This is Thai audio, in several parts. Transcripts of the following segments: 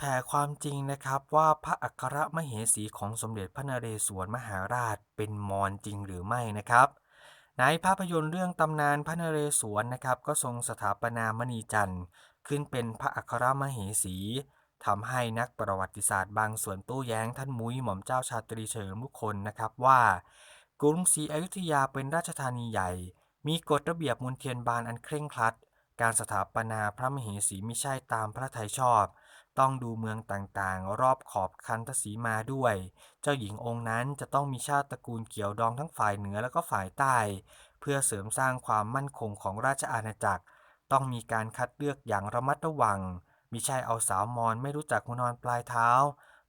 แผ่ความจริงนะครับว่าพระอัครมเหสีของสมเด็จพระนเรศวรมหาราชเป็นมอญจริงหรือไม่นะครับในภาพยนตร์เรื่องตำนานพระนเรศวรนะครับ ก็ทรงสถาปนามณีจันทร์ขึ้นเป็นพระอัครมเหสีทำให้นักประวัติศาสตร์บางส่วนโต้แย้งท่านมุ้ยหม่อมเจ้าชาตรีเฉลิมมงคลนะครับว่ากรุงศรีอยุธยาเป็นราชธานีใหญ่ มีกฎระเบียบมนเทียนบานอันเคร่งครัด การสถาปนาพระมเหสีไม่ใช่ตามพระทัยชอบ ต้องดูเมืองต่างๆ รอบขอบคันทศีมาด้วย เจ้าหญิงองค์นั้นจะต้องมีชาติตระกูลเกี่ยวดองทั้งฝ่ายเหนือและก็ฝ่ายใต้ เพื่อเสริมสร้างความมั่นคงของราชอาณาจักร ต้องมีการคัดเลือกอย่างระมัดระวัง มิใช่เอาสาวมอญไม่รู้จักหัวนอนปลายเท้า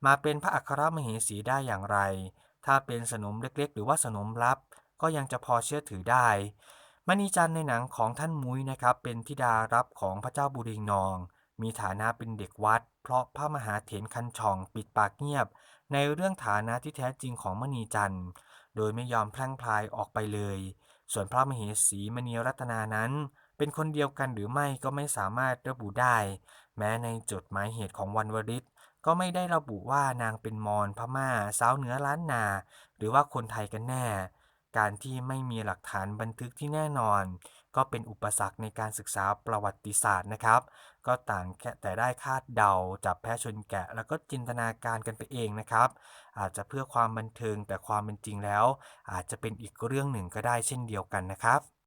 มาเป็นพระอัครมเหสีได้อย่างไร ถ้าเป็นสนมเล็กๆ หรือว่าสนมลับ ก็ยังจะพอเชื่อถือได้มณีจันทร์ในหนังของท่านมุ้ยนะครับเป็นธิดารับของพระเจ้าบุริงนอง มีฐานะเป็นเด็กวัด เพราะพระมหาเถรคันช่องปิดปากเงียบ ในเรื่องฐานะที่แท้จริงของมณีจันทร์ โดยไม่ยอมพลั่งพลายออกไปเลย ส่วนพระมเหสีมณีรัตนานั้น เป็นคนเดียวกันหรือไม่ก็ไม่สามารถระบุได้ แม้ในจดหมายเหตุของวันวริศก็ไม่ได้ระบุว่านางเป็นมอญพม่าสาวเหนือล้านนา หรือว่าคนไทยกันแน่ การที่ไม่มีหลักฐานบันทึกที่แน่นอน ก็เป็นอุปสรรคในการศึกษาประวัติศาสตร์นะครับ ก็ต่างแค่แต่ได้คาดเดาจับแพะชนแกะ แล้วก็จินตนาการกันไปเองนะครับ อาจจะเพื่อความบันเทิงแต่ความเป็นจริงแล้ว อาจจะเป็นอีกเรื่องหนึ่งก็ได้เช่นเดียวกันนะครับ